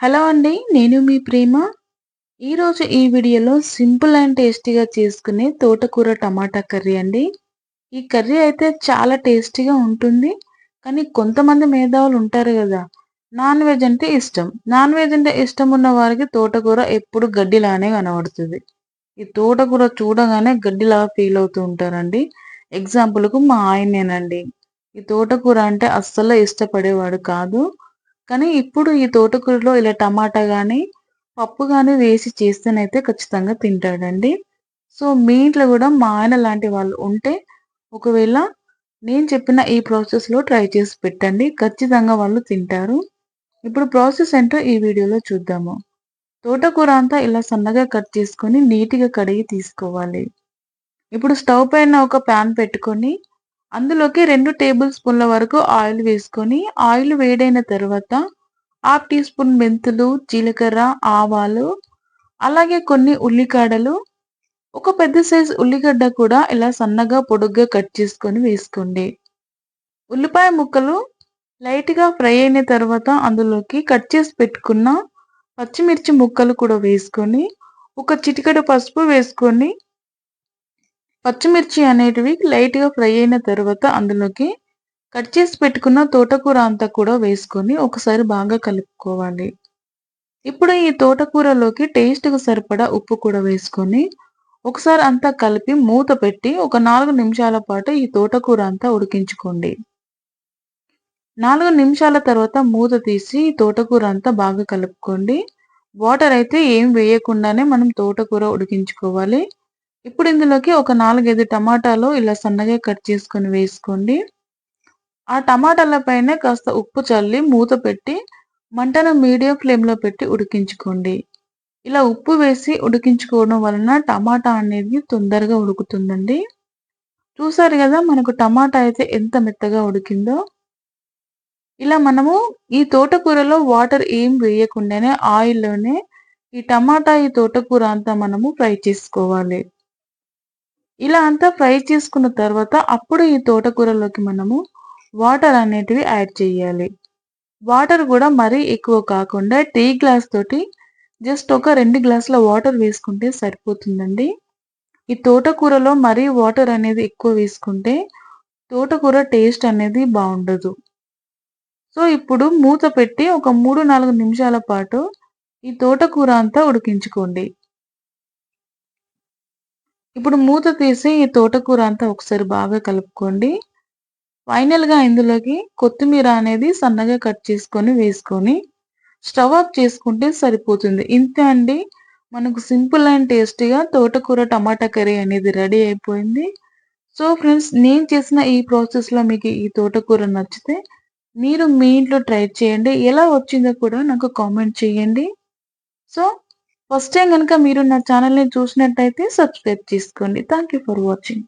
Hello అండి నేను మీ ప్రేమ. ఈరోజు ఈ వీడియోలో సింపుల్ అండ్ టేస్టీగా చేసుకునే తోటకూర టమాటా కర్రీ అండి. ఈ కర్రీ అయితే చాలా టేస్టీగా ఉంటుంది. కానీ కొంతమంది మేధావులు ఉంటారు కదా నాన్ వెజ్ అంటే ఇష్టం. నాన్ వెజ్ అంటే ఇష్టం ఉన్న వారికి తోటకూర ఎప్పుడు గడ్డిలానే కనబడుతుంది. ఈ తోటకూర చూడగానే గడ్డిలా ఫీల్ అవుతూ ఉంటారండి. ఎగ్జాంపుల్కు మా ఆయనేనండి ఈ తోటకూర అంటే అస్సలు ఇష్టపడేవాడు కాదు. కానీ ఇప్పుడు ఈ తోటకూరలో ఇలా టమాటా కానీ పప్పు కానీ వేసి చేస్తేనైతే ఖచ్చితంగా తింటాడండి. సో మీ ఇంట్లో కూడా మా ఆయన లాంటి వాళ్ళు ఉంటే ఒకవేళ నేను చెప్పిన ఈ ప్రాసెస్లో ట్రై చేసి పెట్టండి. ఖచ్చితంగా వాళ్ళు తింటారు. ఇప్పుడు ప్రాసెస్ ఏంటో ఈ వీడియోలో చూద్దాము. తోటకూర అంతా ఇలా సన్నగా కట్ చేసుకొని నీట్గా కడిగి తీసుకోవాలి. ఇప్పుడు స్టవ్ పైన ఒక ప్యాన్ పెట్టుకొని అందులోకి రెండు టేబుల్ స్పూన్ల వరకు ఆయిల్ వేసుకొని ఆయిల్ వేడైన తర్వాత హాఫ్ టీ స్పూన్ మెంతులు జీలకర్ర ఆవాలు అలాగే కొన్ని ఉల్లికాడలు. ఒక పెద్ద సైజు ఉల్లిగడ్డ కూడా ఇలా సన్నగా పొడుగ్గా కట్ చేసుకొని వేసుకోండి. ఉల్లిపాయ ముక్కలు లైట్గా ఫ్రై అయిన తర్వాత అందులోకి కట్ చేసి పెట్టుకున్న పచ్చిమిర్చి ముక్కలు కూడా వేసుకొని ఒక చిటికడ పసుపు వేసుకొని పచ్చిమిర్చి అనేటివి లైట్గా ఫ్రై అయిన తర్వాత అందులోకి కట్ చేసి పెట్టుకున్న తోటకూర అంతా కూడా వేసుకొని ఒకసారి బాగా కలుపుకోవాలి. ఇప్పుడు ఈ తోటకూరలోకి టేస్ట్కి సరిపడా ఉప్పు కూడా వేసుకొని ఒకసారి అంతా కలిపి మూత పెట్టి ఒక నాలుగు నిమిషాల పాటు ఈ తోటకూర అంతా ఉడికించుకోండి. నాలుగు నిమిషాల తర్వాత మూత తీసి ఈ తోటకూర అంతా బాగా కలుపుకోండి. వాటర్ అయితే ఏం వేయకుండానే మనం తోటకూర ఉడికించుకోవాలి. ఇప్పుడు ఇందులోకి ఒక నాలుగైదు టమాటాలు ఇలా సన్నగా కట్ చేసుకొని వేసుకోండి. ఆ టమాటాల పైన కాస్త ఉప్పు చల్లి మూత పెట్టి మంటను మీడియం ఫ్లేమ్లో పెట్టి ఉడికించుకోండి. ఇలా ఉప్పు వేసి ఉడికించుకోవడం వలన టమాటా అనేది తొందరగా ఉడుకుతుందండి. చూసారు కదా మనకు టమాటా అయితే ఎంత మెత్తగా ఉడికిందో. ఇలా మనము ఈ తోటకూరలో వాటర్ ఏం వేయకుండానే ఆయిల్లోనే ఈ టమాటా ఈ తోటకూర అంతా మనము ఫ్రై చేసుకోవాలి. ఇలా అంతా ఫ్రై చేసుకున్న తర్వాత అప్పుడు ఈ తోటకూరలోకి మనము వాటర్ అనేటివి యాడ్ చేయాలి. వాటర్ కూడా మరీ ఎక్కువ కాకుండా టీ గ్లాస్ తోటి జస్ట్ ఒక రెండు గ్లాసుల వాటర్ వేసుకుంటే సరిపోతుందండి. ఈ తోటకూరలో మరీ వాటర్ అనేది ఎక్కువ వేసుకుంటే తోటకూర టేస్ట్ అనేది బాగుండదు. సో ఇప్పుడు మూత పెట్టి ఒక మూడు నాలుగు నిమిషాల పాటు ఈ తోటకూర అంతా ఉడికించుకోండి. ఇప్పుడు మూత తీసి ఈ తోటకూర అంతా ఒకసారి బాగా కలుపుకోండి. ఫైనల్గా ఇందులోకి కొత్తిమీర అనేది సన్నగా కట్ చేసుకొని వేసుకొని స్టవ్ ఆఫ్ చేసుకుంటే సరిపోతుంది. ఇంతే అండి. మనకు సింపుల్ అండ్ టేస్టీగా తోటకూర టమాటా కర్రీ అనేది రెడీ అయిపోయింది. సో ఫ్రెండ్స్ నేను చేసిన ఈ ప్రాసెస్లో మీకు ఈ తోటకూర నచ్చితే మీరు మీ ఇంట్లో ట్రై చేయండి. ఎలా వచ్చిందో కూడా నాకు కామెంట్ చేయండి. సో ఫస్ట్ టైం కనుక మీరు నా ఛానల్ని చూసినట్టయితే సబ్స్క్రైబ్ చేసుకోండి. Thank for watching